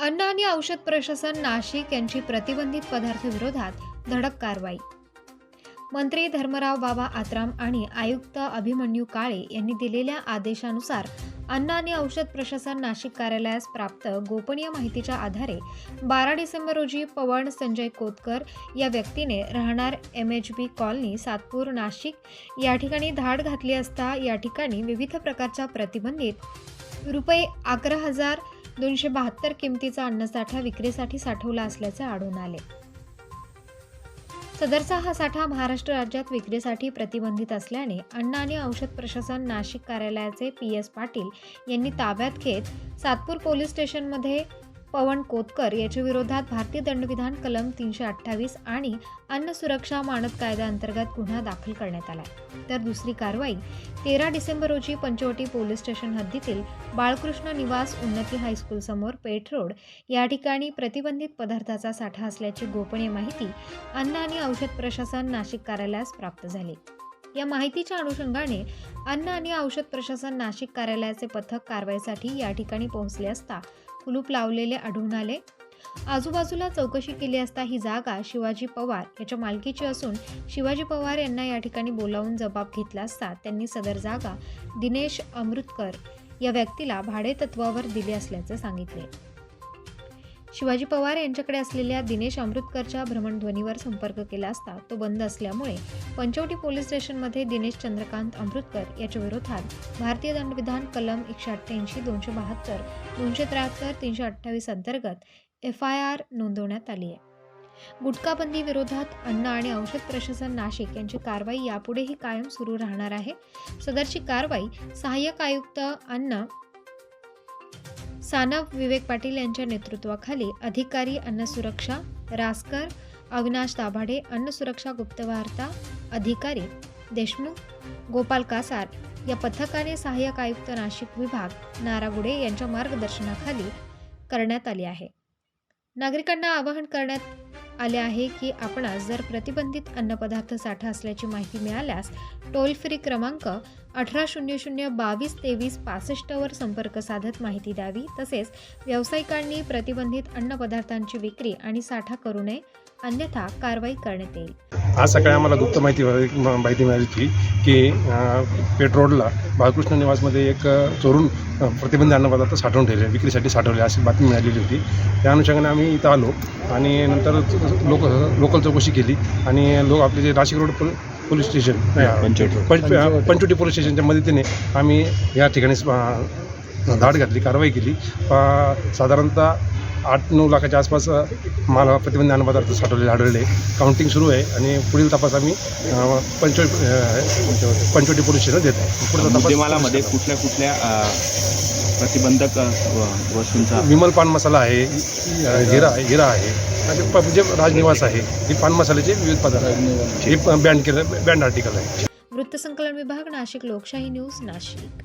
अन्न आणि औषध प्रशासन नाशिक यांची प्रतिबंधित पदार्थ विरोधात धडक कारवाई. मंत्री धर्मराव बाबा आत्राम आणि आयुक्त अभिमन्यू काळे यांनी दिलेल्या आदेशानुसार अन्न आणि औषध प्रशासन नाशिक कार्यालयास प्राप्त गोपनीय माहितीच्या आधारे बारा डिसेंबर रोजी पवन संजय कोतकर या व्यक्तीने राहणार M H B colony Satpur Nashik या ठिकाणी धाड घातली असता या ठिकाणी विविध प्रकारच्या प्रतिबंधित रुपये अकरा हजार दोनशे बहात्तर किमतीचा अन्नसाठा विक्रीसाठी साठवला असल्याचे आढळून आले. सदरचा हा साठा महाराष्ट्र राज्यात विक्रीसाठी प्रतिबंधित असल्याने अन्न आणि औषध प्रशासन नाशिक कार्यालयाचे पी एस पाटील यांनी ताब्यात घेत सातपूर पोलीस स्टेशनमध्ये पवन कोतकर याच्या विरोधात भारतीय दंडविधान कलम तीनशे अठ्ठावीस आणि अन्न सुरक्षा मानक कायद्याअंतर्गत गुन्हा दाखल करण्यात आला तर दुसरी कारवाई तेरा डिसेंबर रोजी पंचवटी पोलीस स्टेशन हद्दीतील बाळकृष्ण निवास उन्नती हायस्कूल समोर पेठ रोड या ठिकाणी प्रतिबंधित पदार्थाचा साठा असल्याची गोपनीय माहिती अन्न आणि औषध प्रशासन नाशिक कार्यालयास प्राप्त झाली. या माहितीच्या अनुषंगाने अन्न आणि औषध प्रशासन नाशिक कार्यालयाचे पथक कारवाईसाठी या ठिकाणी पोहोचले असता कुलूप लावलेले आढळून आले. आजूबाजूला चौकशी केली असता ही जागा शिवाजी पवार याच्या मालकीची असून शिवाजी पवार यांना या ठिकाणी बोलावून जबाब घेतला असता त्यांनी सदर जागा दिनेश अमृतकर या व्यक्तीला भाडेतत्वावर दिली असल्याचं सांगितले. शिवाजी पवार यांच्याकडे असलेल्या दिनेश अमृतकरच्या भ्रमणध्वनीवर संपर्क केला असता तो बंद असल्यामुळे पंचवटी पोलीस स्टेशनमध्ये दिनेश चंद्रकांत अमृतकर याच्या विरोधात भारतीय दंडविधान कलम एकशे अठ्ठ्याऐंशी दोनशे बहात्तर दोनशे त्र्याहत्तर तीनशे अठ्ठावीस अंतर्गत एफ आय आर नोंदवण्यात आली आहे. गुटखाबंदी विरोधात अन्न आणि औषध प्रशासन नाशिक यांची कारवाई यापुढेही कायम सुरू राहणार आहे. सदरची कारवाई सहाय्यक आयुक्त अन्न सानप विवेक पाटील यांच्या नेतृत्वाखाली अधिकारी अन्न सुरक्षा रासकर अविनाश दाभाडे अन्न सुरक्षा गुप्तवार्ता अधिकारी देशमुख गोपाल कासार या पथकाने सहाय्यक आयुक्त नाशिक विभाग नारागुडे यांच्या मार्गदर्शनाखाली करण्यात आली आहे. नागरिकांना आवाहन करण्यात आले आहे की आपणास जर प्रतिबंधित अन्नपदार्थ साठा असल्याची माहिती मिळाल्यास टोल फ्री क्रमांक अठरा शून्य शून्य बावीस तेवीस पासष्टवर संपर्क साधत माहिती द्यावी. तसेच व्यावसायिकांनी प्रतिबंधित अन्नपदार्थांची विक्री आणि साठा करू नये. अन्यथा कारवाई करण्यात येईल. आज सकाळी आम्हाला गुप्त माहिती माहिती मिळाली होती की रोडला बाळकृष्ण निवासमध्ये एक चोरून अं, प्रतिबंधित अन्नपदार्थ साठवून ठेवले विक्रीसाठी साठवले अशी बातमी मिळालेली होती. त्या अनुषंगाने आम्ही इथं आलो आणि नंतर लोक लोकल चौकशी केली आणि लोक आपले जे नाशिक रोड पोल- पोलीस स्टेशन पंचवटी. पंच पंचवटी. पोलीस स्टेशनच्या मदतीने आम्ही या ठिकाणी धाड घातली कारवाई केली. साधारणतः आठ नऊ लाखाच्या आसपास माल प्रतिबंधित अन्नपदार्थ साठवलेले आढळले. काउंटिंग सुरू आहे आणि पुढील तपास आम्ही पंचवटी पंचवटी पोलीस स्टेशन देत आहे. पुढचा तपास मुद्देमालामध्ये कुठल्या कुठल्या प्रतिबंधक वस्तूंचा विमल पान मसाला आहे हिरा आहे हिरा आहे. असे प- म्हणजे राजनिवास आहे ही पान मसाल्याचे विविध पदार्थ. हे बँड केलं बँड आर्टिकल आहे. वृत्तसंकलन विभाग नाशिक लोकशाही न्यूज नाशिक.